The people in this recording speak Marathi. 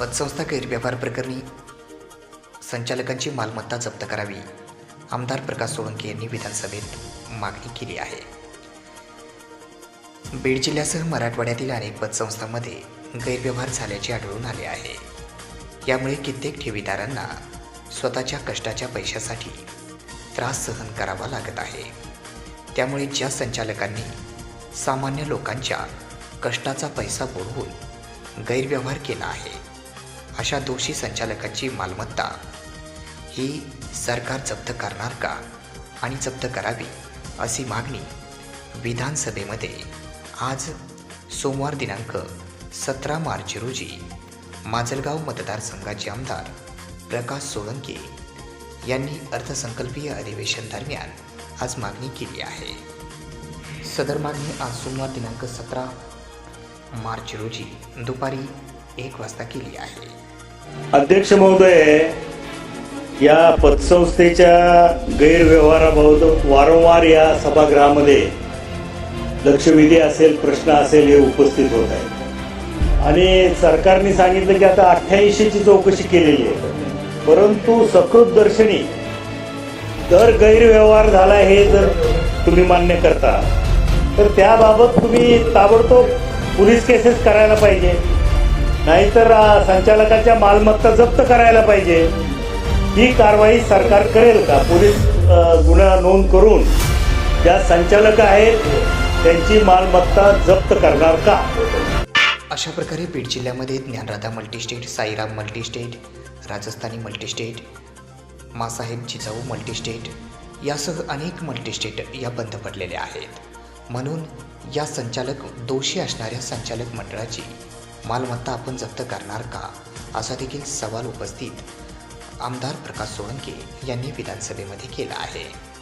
पतसंस्था गैरव्यवहार प्रकरणी संचालकांची मालमत्ता जप्त करावी आमदार प्रकाश सोळंके यांनी विधानसभेत मागणी केली आहे. बीड जिल्ह्यासह मराठवाड्यातील अनेक पतसंस्थांमध्ये गैरव्यवहार झाल्याचे आढळून आले आहे. यामुळे कित्येक ठेवीदारांना स्वतःच्या कष्टाच्या पैशासाठी त्रास सहन करावा लागत आहे. त्यामुळे ज्या संचालकांनी सामान्य लोकांच्या कष्टाचा पैसा बुडवून गैरव्यवहार केला आहे अशा दोषी संचालकाची मालमत्ता. ही सरकार जप्त करणार का आणि जप्त करावी अशी मागणी विधानसभेमध्ये आज सोमवार दिनांक सतरा मार्च रोजी माजलगाव मतदारसंघाचे आमदार प्रकाश सोळंके यांनी अर्थसंकल्पीय अधिवेशन दरम्यान आज मागणी केली आहे. सदर मागणी आज सोमवार दिनांक सतरा मार्च रोजी दुपारी एक वाजता केली आहे. अध्यक्ष महोदय या पतसंस्थेच्या गैरव्यवहाराबाबत वारंवार या सभागृहामध्ये लक्षवेधी असेल प्रश्न असेल हे उपस्थित होत आहे आणि सरकारने सांगितलं की आता अठ्ठ्याऐंशीची चौकशी केलेली आहे. परंतु सकृत दर्शनी जर गैरव्यवहार झाला हे जर तुम्ही मान्य करता तर त्याबाबत तुम्ही ताबडतोब पोलीस केसेस करायला पाहिजे. नाहीतर संचालकाच्या मालमत्ता जप्त करायला पाहिजे. ही कारवाई सरकार करेल का? पोलीस गुन्हा नोंद करून ज्या संचालक आहेत त्यांची मालमत्ता जप्त करणार का? अशा प्रकारे बीड जिल्ह्यामध्ये Dnyanradha multistate Sairam multistate Rajasthani multistate Masaheb Jijau multistate यासह अनेक मल्टीस्टेट या बंद पडलेल्या आहेत. म्हणून या संचालक दोषी असणाऱ्या संचालक मंडळाची मालमत्ता आपण जप्त करणार का? असा देखील सवाल उपस्थित आमदार प्रकाश सोळंके यांनी विधानसभेमध्ये केला आहे.